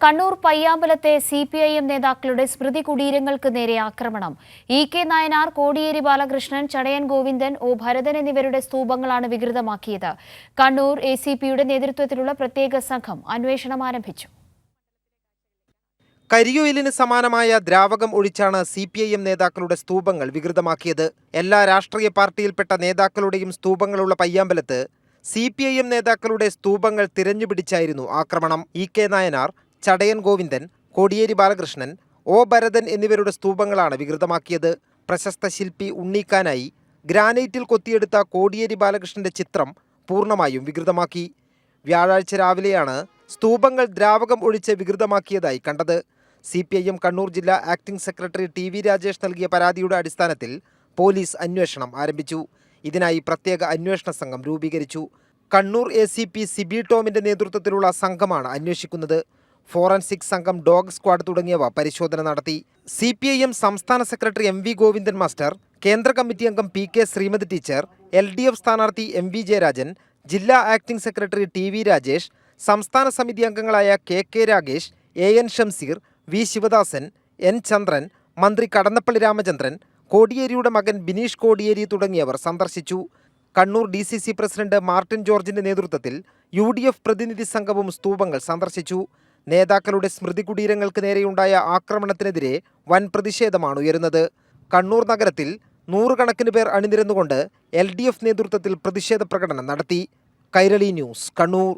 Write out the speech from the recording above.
കണ്ണൂർ പയ്യാമ്പലത്തെ C P I M നേതാക്കളുടെ സ്മൃതി കുടീരങ്ങൾക്ക് നേരെ ആക്രമണം. E K Nayanar Kodiyeri Balakrishnan Chadayan Govindan O Bharathan എന്നിവരുടെ സ്തൂപങ്ങളാണ് വികൃതമാക്കിയത്. കണ്ണൂർ എ സി പിയുടെ നേതൃത്വത്തിലുള്ള പ്രത്യേക സംഘം അന്വേഷണം ആരംഭിച്ചു. കരിയോയിലിന് സമാനമായ ദ്രാവകം ഒഴിച്ചാണ് സി പി ഐ എം നേതാക്കളുടെ സ്തൂപങ്ങൾ വികൃതമാക്കിയത്. എല്ലാ രാഷ്ട്രീയ പാർട്ടിയിൽപ്പെട്ട നേതാക്കളുടെയും സ്തൂപങ്ങളുള്ള പയ്യാമ്പലത്ത് സി പി ഐ എം നേതാക്കളുടെ സ്തൂപങ്ങൾ തിരഞ്ഞുപിടിച്ചായിരുന്നു ആക്രമണം. E K Nayanar Chadayan Govindan Kodiyeri Balakrishnan O Bharathan എന്നിവരുടെ സ്തൂപങ്ങളാണ് വികൃതമാക്കിയത്. പ്രശസ്ത ശില്പി ഉണ്ണീക്കാനായി ഗ്രാനൈറ്റിൽ കൊത്തിയെടുത്ത കോടിയേരി ബാലകൃഷ്ണന്റെ ചിത്രം പൂർണമായും വികൃതമാക്കി. വ്യാഴാഴ്ച രാവിലെയാണ് സ്തൂപങ്ങൾ ദ്രാവകം ഒഴിച്ച് വികൃതമാക്കിയതായി കണ്ടത്. C P I M Kannur ജില്ലാ acting secretary T V Rajesh നൽകിയ പരാതിയുടെ അടിസ്ഥാനത്തിൽ പോലീസ് അന്വേഷണം ആരംഭിച്ചു. ഇതിനായി പ്രത്യേക അന്വേഷണ സംഘം രൂപീകരിച്ചു. Kannur A C P Sibi ടോമിന്റെ നേതൃത്വത്തിലുള്ള സംഘമാണ് അന്വേഷിക്കുന്നത്. ഫോറൻസിക് സംഘം ഡോഗ് സ്ക്വാഡ് തുടങ്ങിയവ പരിശോധന നടത്തി. സി പി ഐ എം സംസ്ഥാന സെക്രട്ടറി എം വി ഗോവിന്ദൻ മാസ്റ്റർ കേന്ദ്ര കമ്മിറ്റി അംഗം P K Sreemathi teacher L D F സ്ഥാനാർത്ഥി എം വി ജയരാജൻ ജില്ലാ acting secretary T V Rajesh സംസ്ഥാന സമിതി അംഗങ്ങളായ K K Ragesh A N Shamseer V Sivadasan N Chandran മന്ത്രി കടന്നപ്പള്ളി രാമചന്ദ്രൻ കോടിയേരിയുടെ മകൻ ബിനീഷ് കോടിയേരി തുടങ്ങിയവർ സന്ദർശിച്ചു. Kannur D C C president Martin ജോർജിന്റെ നേതൃത്വത്തിൽ യു ഡി എഫ് പ്രതിനിധി സംഘവും സ്തൂപങ്ങൾ സന്ദർശിച്ചു. നേതാക്കളുടെ സ്മൃതി കുടീരങ്ങൾക്ക് നേരെയുണ്ടായ ആക്രമണത്തിനെതിരെ വൻ പ്രതിഷേധമാണ് ഉയരുന്നത്. കണ്ണൂർ നഗരത്തിൽ നൂറുകണക്കിന് പേർ അണിനിരന്നുകൊണ്ട് എൽ ഡി എഫ് നേതൃത്വത്തിൽ പ്രതിഷേധ പ്രകടനം നടത്തി. കൈരളി ന്യൂസ് കണ്ണൂർ.